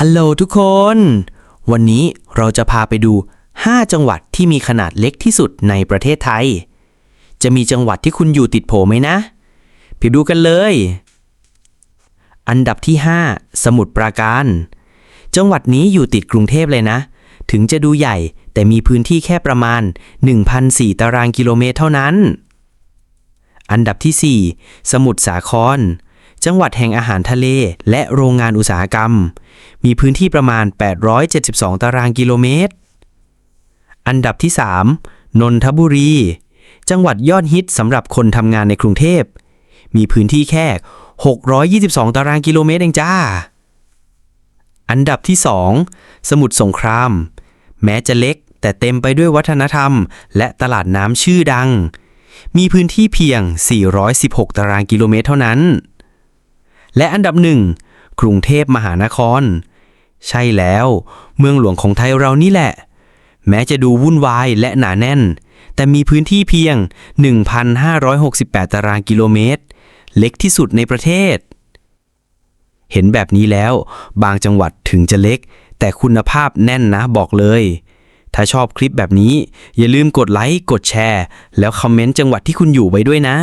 ฮัลโหลทุกคน วันนี้เราจะพาไปดู 5 จังหวัดที่มีขนาดเล็กที่สุดในประเทศไทย จะมีจังหวัดที่คุณอยู่ติดโผไหมนะไปดูกันเลย อันดับที่ 5 สมุทรปราการ จังหวัดนี้อยู่ติดกรุงเทพเลยนะ ถึงจะดูใหญ่แต่มีพื้นที่แค่ประมาณ 1,004 ตารางกิโลเมตรเท่านั้น อันดับที่ 4 สมุทรสาคร จังหวัดแห่งอาหารทะเล และโรงงานอุตสาหกรรม มีพื้นที่ประมาณ 872 ตารางกิโลเมตร อันดับที่ 3 นนทบุรี จังหวัดยอดฮิตสำหรับคนทำงานในกรุงเทพ มีพื้นที่แค่ 622 ตารางกิโลเมตรเองจ้า อันดับที่ 2 สมุทรสงคราม แม้จะเล็กแต่เต็มไปด้วยวัฒนธรรม และตลาดน้ำชื่อดัง มีพื้นที่เพียง 416 ตารางกิโลเมตรเท่านั้น และอันดับหนึ่งกรุงเทพมหานคร ใช่แล้ว เมืองหลวงของไทยเรานี่แหละ แม้จะดูวุ่นวายและหนาแน่น แต่มีพื้นที่เพียง 1,568 ตารางกิโลเมตร เล็กที่สุดในประเทศ เห็นแบบนี้แล้ว บางจังหวัดถึงจะเล็ก แต่คุณภาพแน่นนะบอกเลย ถ้าชอบคลิปแบบนี้ อย่าลืมกดไลค์กดแชร์ แล้วคอมเมนต์จังหวัดที่คุณอยู่ไว้ด้วยนะ